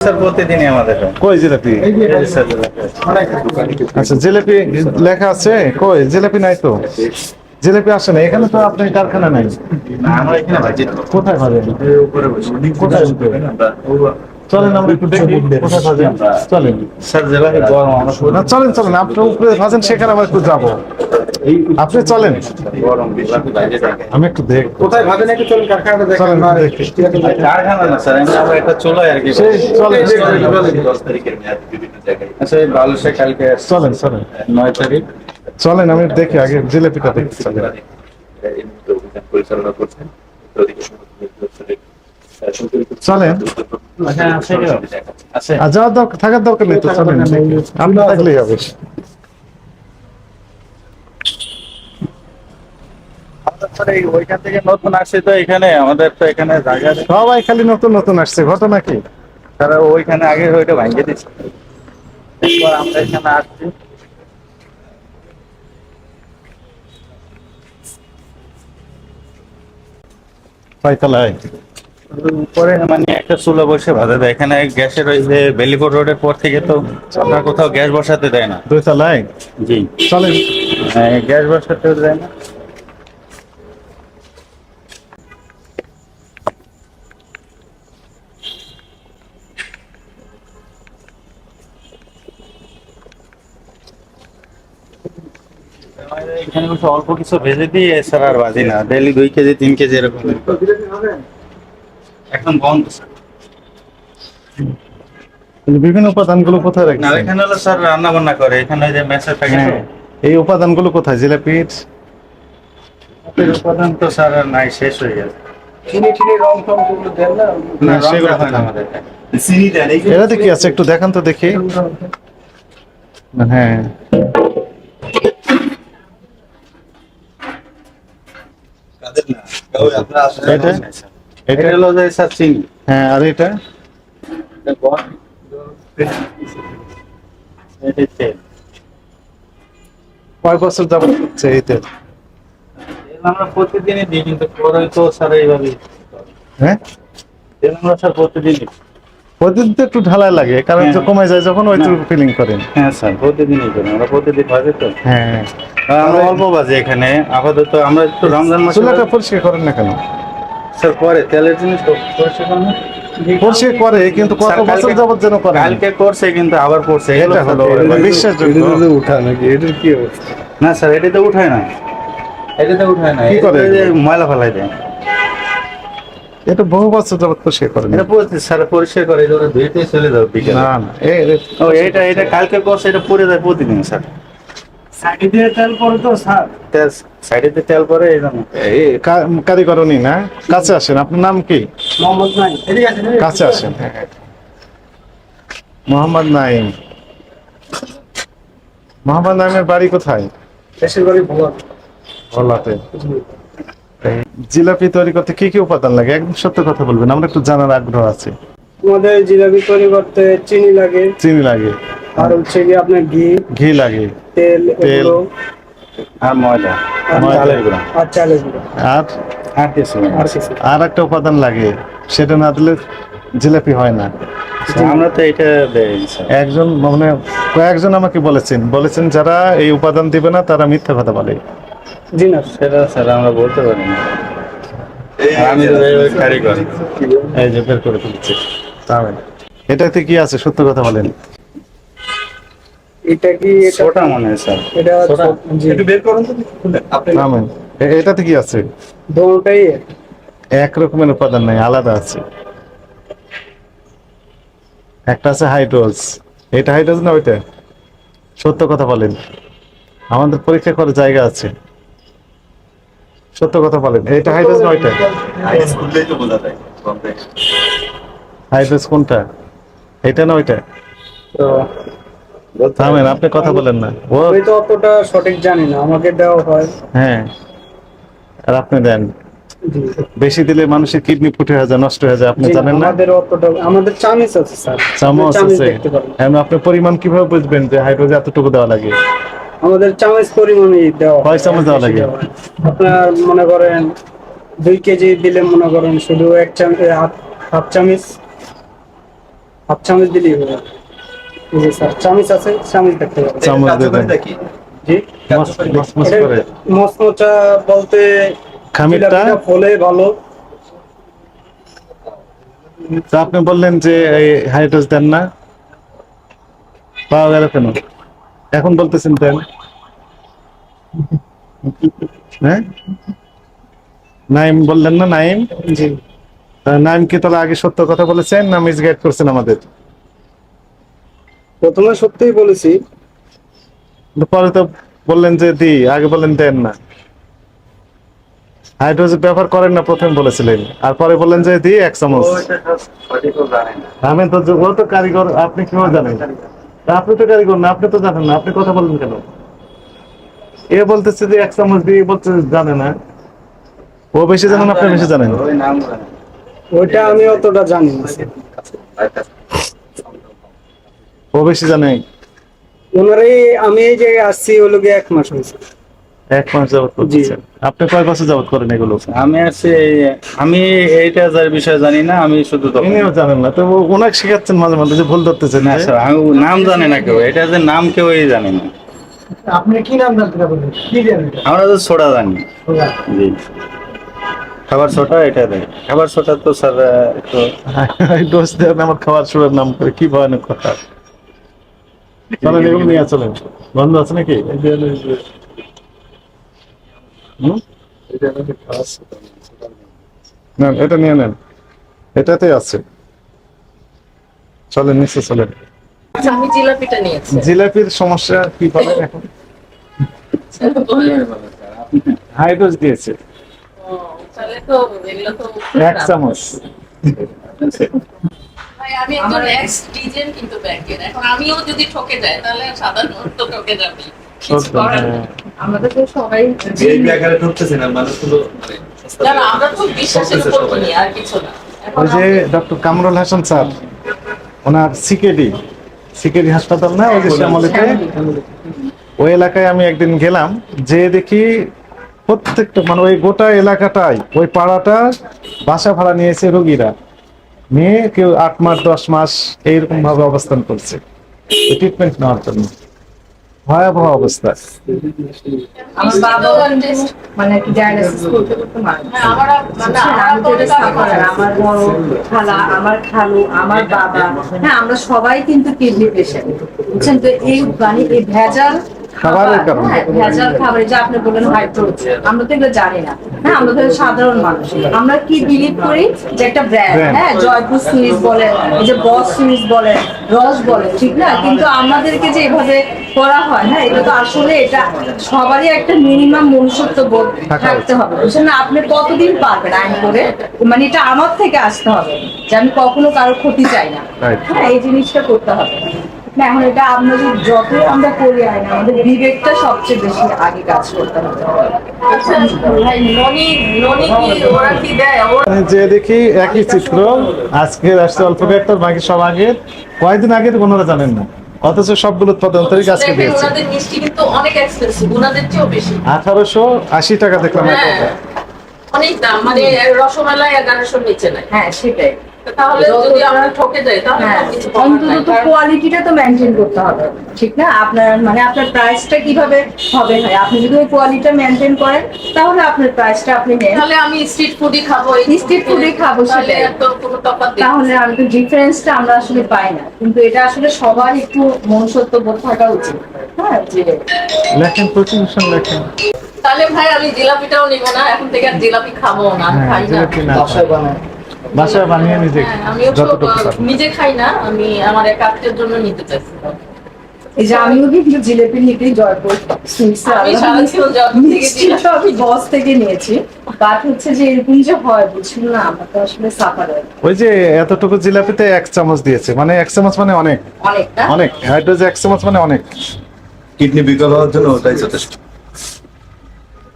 Sir প্রতিদিনই আমাদের কই জিলাপি? আচ্ছা জিলাপি লেখা আছে? কই? জিলাপি নাই তো? জিলাপি আসে না এখানে তো আপনার কারখানা নাই। কোথায়? চলেন আমরা একটু দেখি কোথায় ভাজেন চলেন। স্যার যেভাবে গরম না চলেন চলেন আপনি উপরে ভাজেন সেখানে আমরা একটু যাব। আপনি চলেন। আমি একটু দেখ। কোথায় ভাবেন একটু চলুন কারখানাটা দেখেন। চলেন না, দেখি। কারখানা না স্যার এমনি আমরা একটা চুলায় আর কি সেই চলেন এই যে- দশ তারিখের মেয়াদ বিভিন্ন জায়গায়। আচ্ছা বালুশা কালকে চলেন চলেন। নয় তারিখ। চলেন আমি দেখি আগে জিলাপিটা দেখি চলেন। পরিচালনা করছেন। চলেন। আছে কেউ? আছে। আর যাওয়ার দরকার থাকার দরকার নেই তো চলেন। আপনি থাকলেই হবে। ওইখান থেকে নতুন আসছে তো এখানে আমাদের তো এখানে জায়গা সবাই খালি নতুন নতুন আসছে ঘটনা কি? তারা ওইখানে আগে ওইটা ভাঙিয়ে দিচ্ছে এরপর আমরা এখানে আসছি। পাইতলায়। উপরে মানে একটা চুলা বসে ভাজা দেয়। এখানে গ্যাসের ওই যে বেলিপুর রোডের পর থেকে তো আপনার কোথাও গ্যাস বসাতে দেয় না। দুই তলায় জি। চলেন। হ্যাঁ, গ্যাস বসাতে দেয় না। এখানে অল্প কিছু ভেজে দিয়ে এছাড়া আর বাজি না। ডেলি দুই কেজি তিন কেজি এরকম। এখন বন্ধ স্যার। বিভিন্ন উপাদানগুলো কোথায় না এখানে হলো স্যার রান্না বান্না করে এখানে যে মেসে থাকে হ্যাঁ, এই উপাদানগুলো কোথায়? জিলাপির? উপাদান তো স্যার নাই শেষ হয়ে গেছে। চিনি টিনি রং টং যেগুলো দেন না? না সেগুলো সেগুলো হয় না আমাদের চিনি দেন এই যে- আছে? একটু দেখান তো দেখি। হ্যাঁ। এটা হলো যে হ্যাঁ আর এটা? কয় বছর যাবত হচ্ছে এই তেল? আমরা প্রতিদিনই দিই কিন্তু পরে তো স্যার এইভাবে হ্যাঁ? তেল আমরা স্যার প্রতিদিনই প্রতিদিন তো একটু ঢালাই লাগে কারণ হ্যাঁ। তো কমে যায় যখন ওই তো ফিলিং করেন। হ্যাঁ স্যার প্রতিদিনই করি আমরা প্রতিদিন বাজে তো। হ্যাঁ। আমরা অল্প বাজে এখানে আপাতত আমরা একটু রমজান মাসে চুলাটা পরিষ্কার করেন না কেন? স্যার পরে তেলের জিনিস তো পরিষ্কার করে না? পরিষ্কার করে কিন্তু কত বছর যাবত যেন করে কালকে করছে কিন্তু আবার করছে। এটা হলো বিশ্বাসযোগ্য উঠা নাকি এটার কি অবস্থা? না স্যার এটাতে উঠায় না এটাতে উঠায় না কি করে? ময়লা ফেলাই দেয়। এটা বহু বছর যাবত পরিষ্কার করেন। এটা স্যার পরিষ্কার করে এটা ধুইতে চলে যাও না না এই এই- ও এটা এটা কালকে করছে এটা পরে যায় প্রতিদিন স্যার। সাইডে দিয়ে তেল পরে তো স্যার। তেল সাইডেতে তেল পরে এই জন্য এই কারিগরনি না? কাছে আসেন আপনার নাম কি? মোহাম্মদ নাই এদিকে আসেন কাছে আসেন। হ্যাঁ। মোহাম্মদ নাইম। মোহাম্মদ নাইমের বাড়ি কোথায়? দেশের বাড়ি ভোলা। ভোলাতে। জিলাপি তৈরি করতে কি কি উপাদান লাগে? একদম সত্য কথা বলবেন আমরা একটু জানার আগ্রহ আছে। আমাদের জিলাপি তৈরি করতে চিনি লাগে। চিনি লাগে। আর হচ্ছে কি আপনার ঘি ঘি লাগে। তেল তেল। আর ময়দা। আর চালের গুঁড়া। একটা উপাদান লাগে সেটা না দিলে জিলাপি হয় না। আমরা তো এটা একজন মানে কয়েকজন আমাকে বলেছেন বলেছেন যারা এই উপাদান দিবে না তারা মিথ্যা কথা বলে। জি না। সেটা স্যার আমরা বলতে পারি না। আমি এই ওই কারিগর। এই যে বের করে ফেলছি তাহলে এটাতে কি আছে? সত্য কথা বলেন। এটা কি ছোটা মনে হয় স্যার। এটা একটু বের করুন তো আপনি নামেন এটাতে কি আছে? দোনোটাই এক। রকমের উপাদান নাই আলাদা আছে। একটা আছে হাইড্রোজ এটা হাইড্রোজ না ওইটা? সত্য কথা বলেন। আমাদের পরীক্ষা করার জায়গা আছে। সত্য কথা বলেন। এটা হাইড্রোজ না ওইটা? হাইড্রোজ কোনটা? এটা না ওইটা? তো থামেন আপনি কথা বলেন না। ও আমি তো অতটা সঠিক জানি না আমাকে দেওয়া হয়। হ্যাঁ আর আপনি দেন। বেশি দিলে মানুষের কিডনি ফুটে হয়ে যায় নষ্ট হয়ে যায় আপনি জানেন না? আমাদের অতটা আমাদের চামিচ আছে স্যার। চামচ আছে। এখন আপনি পরিমাণ কীভাবে বুঝবেন যে হাইড্রোজেন এতটুকু দেওয়া লাগে? আমাদের চামচ পরিমাণে দেওয়া। কয় চামচ দেওয়া লাগে? আপনার মনে করেন দুই কেজি দিলে মনে করেন শুধু এক চামচ হাফ চামচ হাফ চামচ দিলেই হবে এই স্যার চামচ আছে চামচ দেখতে হবে চামচ দিয়ে দেন। জি? মসমস করে মশমচা বলতে খামিরটা? ফলে ভালো। তা আপনি বললেন যে এই হাইড্রোজ দেন না। পাওয়া গেল কেন? এখন বলতেছেন দেন। হ্যাঁ? নাইম বললেন না নাইম? জি। নাইম কি তাহলে আগে সত্য কথা বলেছেন না মিসগাইড করছেন আমাদের? প্রথমে সত্যিই বলেছি। পরে তো বললেন যে দি আগে বললেন দেন না। হাইড্রোজ ব্যবহার করেন না প্রথমে বলেছিলেন। আর পরে বললেন যে দি এক চামচ। আমি তো ও তো কারিগর আপনি কীভাবে জানেন? আপনি তো কারিগর না আপনি তো জানেন না আপনি কথা বলেন কেন? এ বলতেছে যে এক চামচ দিয়ে বলতে জানে না। ও বেশি জানেন আপনি বেশি জানেন। জানেন। ওইটা আমি অতটা জানি না। ও বেশি জানে ওনারই আমি এই জায়গায় আসছি লোকে এক মাস হয়েছে। এক মাস যাবত করতেছেন। আপনি কয় বছর যাবত করেন এগুলো? আমি আছি আমি এইটা যার বিষয়ে জানি না আমি শুধু জানেন না তো ওনাকে শিখাচ্ছেন মাঝে মাঝে যে ভুল ধরতেছেন না স্যার আমি নাম জানে না কেউ এটা যে নাম কেউই জানে না। আপনি কি নাম জানতে পারবেন? কি জানেন? আমরা তো ছোটা জানি। জি। খাবার ছোটা এটা দেয়। খাবার ছোটা তো স্যার একটু এই ডোজ দেন আমার খাবার শুরুর নাম করে কি ভয়ানক কথা। চলেন এগুলো নিয়ে চলেন। বন্ধ আছে নাকি? নেন এটা নিয়ে নেন। এটাতে আছে। চলেন নিচে চলেন। আচ্ছা, আমি জিলাপিটা নিয়েছি। জিলাপির সমস্যা কি পাবেন এখন? হাই ডোজ দিয়েছে এক চামচ। ভাই, আমি একজন এক্স ডিজেন কিন্তু ব্যাংকের। এখন আমিও যদি ঠকে যাই তাহলে সাধারণত ঠকে যাবে। হ্যাঁ। তো সবাই না মানুষগুলো মানে সস্তা না, না, আমরা তো বিশ্বাসের উপর আর কিছু না। ওই যে ডক্টর কামরুল হাসান স্যার ওনার সিকেডি সিকেডি হাসপাতাল না ওই যে শ্যামলিতে। ওই এলাকায় আমি একদিন গেলাম যে দেখি প্রত্যেকটা মানে ওই গোটা এলাকাটাই ওই পাড়াটা বাসা ভাড়া নিয়েছে রোগীরা। নিয়ে কেউ আট মাস দশ মাস এইরকম ভাবে অবস্থান করছে। ট্রিটমেন্ট নেওয়ার জন্য। ভয়াবহ অবস্থা। আমার বাবা মানে। হ্যাঁ, আমরা খালু বাবা। হ্যাঁ সবাই কিন্তু কিডনি পেশেন্ট বুঝছেন তো? এই মানে এই ভেজাল খাবারের কারণে। হ্যাঁ, ভেজাল খাবার যে আপনি বললেন হাইড্রোজ আমরা তো এগুলো জানি না। হ্যাঁ আমরা তো সাধারণ মানুষ। আমরা কি বিলিভ করি? যে একটা ব্র্যান্ড হ্যাঁ জয়পুর সুইস বলে এই যে বস সুইস বলে রস বলে ঠিক না? কিন্তু আমাদেরকে যে এভাবে করা হয় হ্যাঁ এটা তো আসলে এটা সবারই একটা মিনিমাম মনুষ্যত্ব বোধ থাকতে হবে। বুঝছেন না? আপনি কতদিন পারবেন আইন করে? মানে এটা আমার থেকে আসতে হবে। যে আমি কখনো কারোর ক্ষতি চাই না। হ্যাঁ এই জিনিসটা করতে হবে। না এখন এটা আমরা যদি যত আমরা করি আইন আমাদের বিবেকটা সবচেয়ে বেশি আগে কাজ করতে হবে। আচ্ছা, মানে যে দেখি একই চিত্র আজকে আসছে অল্প একটা বাকি সব আগের। কয়েকদিন আগে ওনারা জানেন না অথচ সবগুলো উৎপাদন তারিখ আজকে দিয়েছে। আঠারোশো আশি টাকা দেখলাম হ্যাঁ অনেক দাম মানে রসমালাই এগারোশোর নিচে নাই। হ্যাঁ সেটাই। তাহলে আমরা ঠকে যাই তাহলে হ্যাঁ তো কিছু করার অন্তত নাই। তো কারণ- কোয়ালিটিটা তো মেনটেন করতে হবে ঠিক না? আপনার মানে আপনার প্রাইসটা কীভাবে হবে হয় আপনি যদি ওই কোয়ালিটিটা মেনটেন করেন তাহলে আপনার প্রাইসটা আপনি নেন। তাহলে আমি স্ট্রিট ফুডই খাব Street food খাব, সেটাই। তো কোনো তফাৎ নেই। তাহলে আমি তো ডিফারেন্সটা আমরা আসলে পাই না। কিন্তু এটা আসলে সবার একটু মনুষ্যত্ব বোধ থাকা উচিত হ্যাঁ? লেখেন প্রতিবেশন লেখেন। তাহলে ভাই আমি জিলাপিটাও নিব না এখন থেকে আর জিলাপি খাব না খাই না। জিলাপি না বাসায় বানিয়ে নিজে হ্যাঁ, আমিও যতটুকু নিজে খাই না আমি আমার এক আত্মীয়ের জন্য নিতে চাইছি। এই যে আমিও কিন্তু জিলেপি নিতেই জয়পুর সুইটস আমি থেকে বস থেকে নিয়েছি। বাট হচ্ছে যে এরকম যে হয় বুঝছিল না আমরা তো আসলে সাফার ওই যে এতটুকু জিলাপিতে এক চামচ দিয়েছে মানে এক চামচ মানে অনেক। অনেক হাইড্রোজ এক চামচ মানে অনেক। কিডনি বিকল হওয়ার জন্য ওটাই যথেষ্ট।